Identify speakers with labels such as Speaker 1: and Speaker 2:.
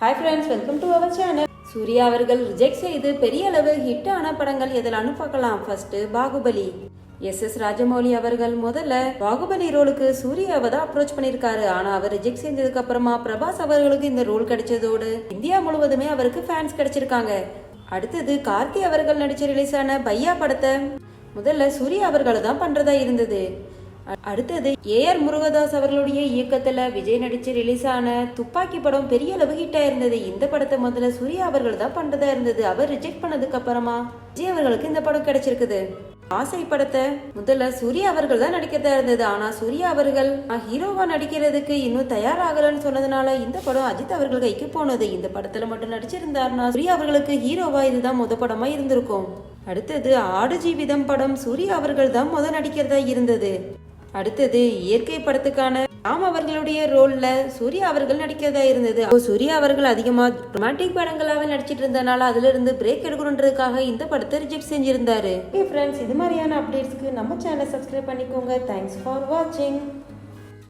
Speaker 1: Hi friends welcome to our channel Surya அவர்கள் reject செய்து பெரிய அளவு ஹிட் ஆன படங்கள் எதில் பார்க்கலாம் first Baahubali. S S Rajamouli அவர்கள் முதல்ல பாகுபலி ரோலுக்கு சூர்யாவை தான் அப்ரோச் பண்ணியிருக்காரு. ஆனா அவர் ரிஜெக்ட் செஞ்சதுக்கு அப்புறமா பிரபாஸ் அவர்களுக்கு இந்த ரோல் கிடைச்சதோடு இந்தியா முழுவதுமே அவருக்கு ஃபேன்ஸ் கிடைச்சிருக்காங்க. அடுத்தது கார்த்தி அவர்கள் நடிச்சு ரிலீஸ் ஆன பையா படத்தை முதல்ல சூர்யா அவர்களை தான் பண்றதா இருந்தது. அடுத்தது ஏ ஆர் முருகதாஸ் அவர்களுடைய இயக்கத்துல விஜய் நடிச்சு ரிலீஸ் ஆன துப்பாக்கி படம் பெரிய அளவு ஹிட்டாக இருந்தது இந்த படத்தை முதல்ல சூர்யா அவர்கள் தான் பண்றதா இருந்தது. அவர் ரிஜெக்ட் பண்ணதுக்கு அப்புறமா விஜய் அவர்களுக்கு இந்த படம் கிடைச்சிருக்குது. ஆசை படத்தை முதல்ல சூர்யா அவர்கள் தான் நடிக்கிறதா இருந்தது. ஆனா சூர்யா அவர்கள் நான் ஹீரோவா நடிக்கிறதுக்கு இன்னும் தயாராகலன்னு சொன்னதுனால இந்த படம் அஜித் அவர்கள் கைக்கு போனது. இந்த படத்துல மட்டும் நடிச்சிருந்தாருன்னா சூர்யா அவர்களுக்கு ஹீரோவா இதுதான் முத படமா இருந்திருக்கும். அடுத்தது ஆடு ஜீவிதம் படம் சூர்யா அவர்கள் தான் முத நடிக்கிறதா இருந்தது. அடுத்தது இயற்கை படத்துக்கான ராம் அவர்களுடைய ரோல்ல சூர்யா அவர்கள் நடிக்கிறதா இருந்தது. அப்போ சூர்யா அவர்கள் அதிகமா ரொமான்டிக் படங்களாக நடிச்சிட்டு இருந்தனால அதுல இருந்து பிரேக் எடுக்கணுன்றதுக்காக இந்த படத்தை ரிஜெக்ட் செஞ்சிருந்தாரு. ஓகே ஃப்ரெண்ட்ஸ் இது மாதிரியான அப்டேட்ஸ்க்கு நம்ம சேனலை சப்ஸ்கிரைப் பண்ணிக்கோங்க. தேங்க்ஸ் ஃபார் வாட்சிங்